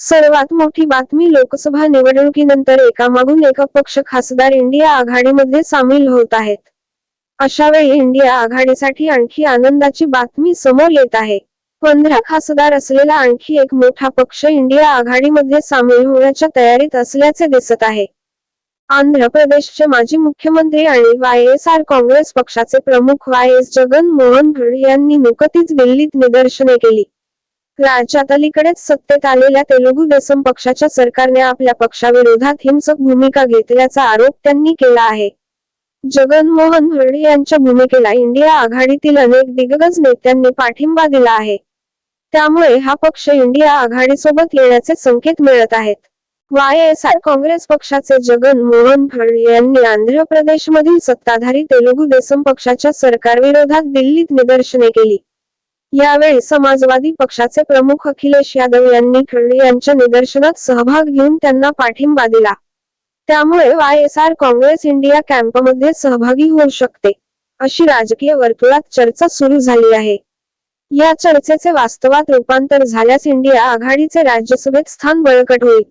सर्वात मोठी बातमी लोकसभा निवडणुकीनंतर एकामागून एक पक्ष खासदार इंडिया आघाडीमध्ये सामील होत आहेत. अशा वेळी इंडिया आघाडीसाठी आणखी आनंदाची बातमी समोर येत आहे. पंधरा खासदार असलेला आणखी एक मोठा पक्ष इंडिया आघाडीमध्ये सामील होण्याच्या तयारीत असल्याचे दिसत आहे. आंध्र प्रदेशचे माजी मुख्यमंत्री आणि वाय एस आर काँग्रेस पक्षाचे प्रमुख वाय एस जगन मोहन यांनी नुकतीच दिल्लीत निदर्शने केली. राज्यात अलीकडेच सत्तेत आलेल्या तेलुगू देसम पक्षाच्या सरकारने आपल्या पक्षाविरोधात हिंसक भूमिका घेतल्याचा आरोप त्यांनी केला आहे. जगन मोहन यांच्या भूमिकेला इंडिया आघाडीतील अनेक दिग्गज नेत्यांनी पाठिंबा दिला आहे. त्यामुळे हा पक्ष इंडिया आघाडीसोबत येण्याचे संकेत मिळत आहेत. वाय एस आर काँग्रेस पक्षाचे जगन मोहन रेड्डी यांनी आंध्र प्रदेशमधील सत्ताधारी तेलुगू देसम पक्षाच्या सरकारविरोधात दिल्लीत निदर्शने केली. यावेळी समाजवादी पक्षाचे प्रमुख अखिलेश यादव यांनी खर्डे यांच्या निदर्शनात सहभाग घेऊन त्यांना पाठिंबा दिला. त्यामुळे Y S R Congress India कॅम्पमध्ये सहभागी होऊ शकते अशी राजकीय वर्तुळात चर्चा सुरू झाली आहे. या चर्चेचे वास्तवात रूपांतर झाल्यास इंडिया आघाडीचे राज्यसभेत स्थान बळकट होईल.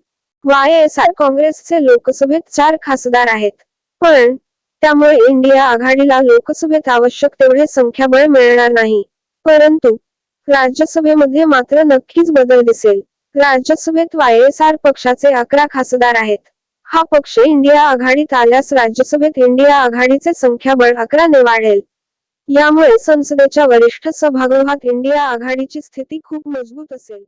वाय एस आर काँग्रेसचे लोकसभेत चार खासदार आहेत पण त्यामुळे इंडिया आघाडीला लोकसभेत आवश्यक तेवढे संख्याबळ मिळणार नाही. परंतु राज्यसभेमध्ये मात्र नक्कीच बदल दिसेल. राज्यसभेत वाय एस आर पक्षाचे अकरा खासदार आहेत. हा पक्ष इंडिया आघाडीत आल्यास राज्यसभेत इंडिया आघाडीचे संख्याबळ अकराने वाढेल. यामुळे संसदेच्या वरिष्ठ सभागृहात इंडिया आघाडीची स्थिती खूप मजबूत असेल.